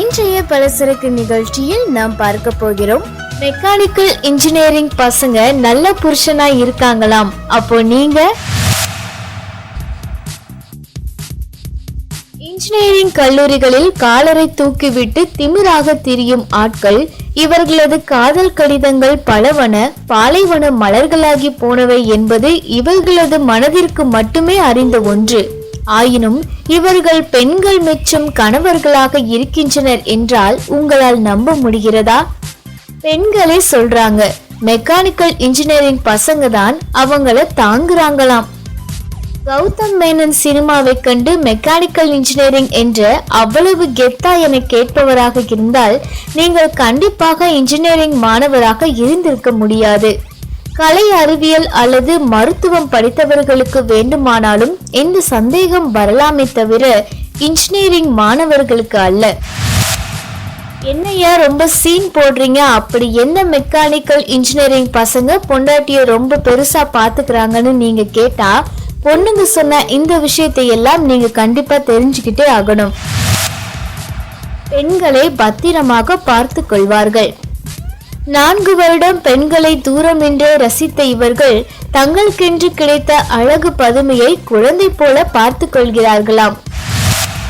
இன்றைய பலசரக்கு நிகழ்ச்சியில் நாம் பார்க்க போகிறோம். மெக்கானிக்கல் இன்ஜினியரிங் பசங்க நல்ல புருஷனா இருக்காங்களாம். அப்போ நீங்க? இன்ஜினியரிங் கல்லூரிகளில் காலரை தூக்கிவிட்டு திமிராக திரியும் ஆட்கள் இவர்களது காதல் கடிதங்கள் பலவன பாலைவன மலர்களாகி போனவை என்பது இவர்களது மனதிற்கு மட்டுமே அறிந்த ஒன்று. ஆயினும் இவர்கள் பெண்கள் மெச்சும் கணவர்களாக இருக்கின்றனர் என்றால் உங்களால் நம்ப முடிகிறதா? பெண்களே சொல்றாங்க மெக்கானிக்கல் இன்ஜினியரிங் பசங்க தான் அவங்கள தாங்குறாங்களாம். கௌதம் மேனன் சினிமாவை கண்டு மெக்கானிக்கல் இன்ஜினியரிங் என்ற அவ்வளவு கெத்தா என கேட்பவராக இருந்தால் நீங்கள் கண்டிப்பாக இன்ஜினியரிங் மாணவராக இருந்திருக்க முடியாது. கலை அறிவியல் அல்லது மருத்துவம் படித்தவர்களுக்கு வேண்டுமானாலும் எந்த சந்தேகம் வரலாமே தவிர இன்ஜினியரிங் மாணவர்களுக்கு அல்ல. என்னையா ரொம்ப சீன் போடுறீங்க? அப்படி என்ன மெக்கானிக்கல் இன்ஜினியரிங் பசங்க? பொண்டாட்டிய ரொம்ப பெருசா பாத்துக்கிறாங்கன்னு நீங்க கேட்டா பொண்ணுங்க சொன்ன இந்த விஷயத்தை எல்லாம் நீங்க கண்டிப்பா தெரிஞ்சுக்கிட்டே ஆகணும். பெண்களை பத்திரமாக பார்த்து கொள்வார்கள். நான்கு வருடம் பெண்களை தூரமின்றே ரசித்த இவர்கள் தங்களுக்கென்று கிடைத்த அழகு பதுமையை குழந்தை போல பார்த்து கொள்கிறார்களாம்.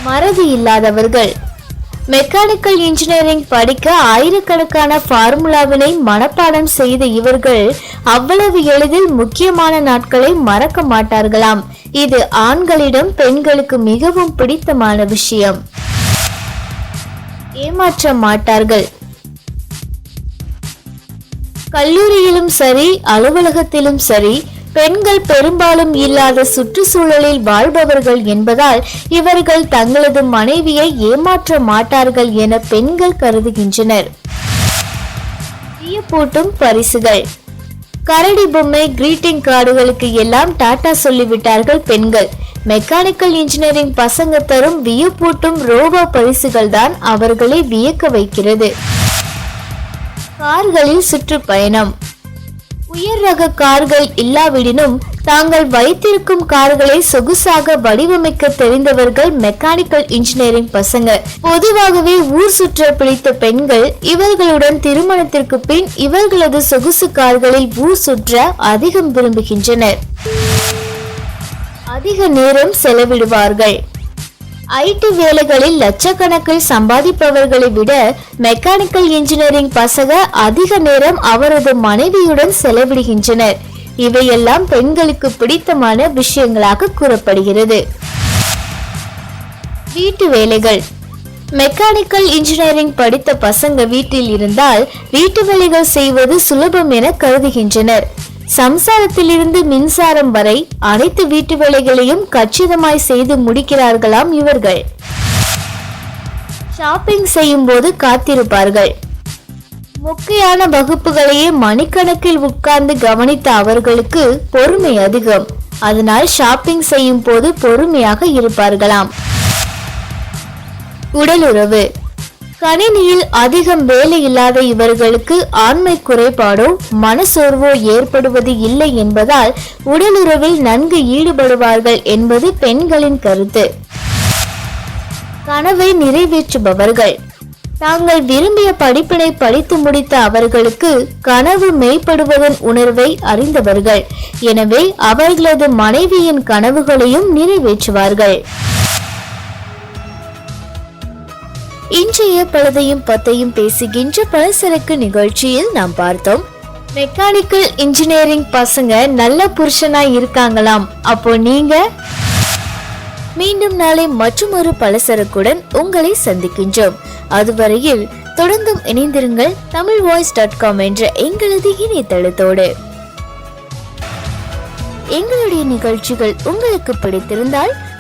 மறதி இல்லாதவர்கள். மெக்கானிக்கல் இன்ஜினியரிங் படிக்க ஆயிரக்கணக்கான ஃபார்முலாவினை மனப்பாடம் செய்த இவர்கள் அவ்வளவு எளிதில் முக்கியமான நாட்களை மறக்க மாட்டார்களாம். இது ஆண்களிடம் பெண்களுக்கு மிகவும் பிடித்தமான விஷயம். ஏமாற்ற மாட்டார்கள். கல்லூரியிலும் சரி அலுவலகத்திலும் சரி பெண்கள் பெரும்பாலும் இல்லாத சுற்றுச்சூழலில் வாழ்பவர்கள் என்பதால் இவர்கள் தங்களது மனைவியை ஏமாற்ற மாட்டார்கள் என பெண்கள் கருதுகின்றனர். வியப்பூட்டும் பரிசுகள். கரடி பொம்மை கிரீட்டிங் கார்டுகளுக்கு எல்லாம் டாடா சொல்லிவிட்டார்கள் பெண்கள். மெக்கானிக்கல் இன்ஜினியரிங் பசங்க தரும் வியப்பூட்டும் ரோபோ பரிசுகள் தான் அவர்களை வியக்க வைக்கிறது. கார்களில் சுற்றுப்பயணம். உயர் ரக கார்கள் இல்லாவிடினும் தாங்கள் வைத்திருக்கும் கார்களை சொகுசாக வடிவமைக்க தெரிந்தவர்கள் மெக்கானிக்கல் இன்ஜினியரிங் பசங்க. பொதுவாகவே ஊர் சுற்ற பிடித்த பெண்கள் இவர்களுடன் திருமணத்திற்கு பின் இவர்களது சொகுசு கார்களில் ஊர் சுற்ற அதிகம் விரும்புகின்றனர். அதிக நேரம் செலவிடுவார்கள். ஐடி வேலைகளில் லட்சக்கணக்கில் சம்பாதிப்பவர்களை விட மெக்கானிக்கல் இன்ஜினியரிங் பசங்க அதிக நேரம் அவரது மனைவியுடன் செலவிடுகின்றனர். இவையெல்லாம் பெண்களுக்கு பிடித்தமான விஷயங்களாக கூறப்படுகிறது. வீட்டு வேலைகள். மெக்கானிக்கல் இன்ஜினியரிங் படித்த பசங்க வீட்டில் இருந்தால் வீட்டு வேலைகள் செய்வது சுலபம் என கருதுகின்றனர். சம்சாரத்திலிருந்து மின்சாரம் வரை அனைத்து வீட்டு வேலைகளையும் கச்சிதமாய் செய்து முடிக்கிறார்களாம் இவர்கள். ஷாப்பிங் செய்யும் போது காத்திருப்பார்கள். முக்கியான வகுப்புகளையே மணிக்கணக்கில் உட்கார்ந்து கவனித்த அவர்களுக்கு பொறுமை அதிகம். அதனால் ஷாப்பிங் செய்யும் போது பொறுமையாக இருப்பார்களாம். உடலுறவு. கணினியில் அதிகம் வேலை இல்லாத இவர்களுக்கு ஆண்மை குறைபாடோ மனசோர்வோ ஏற்படுவது இல்லை என்பதால் உடலுறவில் நன்கு ஈடுபடுவார்கள் என்பது பெண்களின் கருத்து. கனவை நிறைவேற்றுபவர்கள். தாங்கள் விரும்பிய படிப்பினை படித்து முடித்த அவர்களுக்கு கனவு மெய்ப்படுவதன் உணர்வை அறிந்தவர்கள். எனவே அவர்களது மனைவியின் கனவுகளையும் நிறைவேற்றுவார்கள். இன்றைய பழுதையும் பத்தையும் பேசுகின்ற பலசரக்கு நிகழ்ச்சியில் நாம் பார்த்தோம். மெக்கானிக்கல் இன்ஜினியரிங் பசங்க நல்ல புருஷனா இருக்காங்களாம். அப்போ நீங்க? மீண்டும் நாளை மற்றொரு பலசரக்குடன் உங்களை சந்திக்கின்றோம். அதுவரையில் தொடர்ந்தும் இணைந்திருங்கள் தமிழ் வாய்ஸ் டாட் காம் என்ற எங்களது இணையதளத்தோடு. எங்களுடைய நிகழ்ச்சிகள் உங்களுக்கு பிடித்திருந்தால்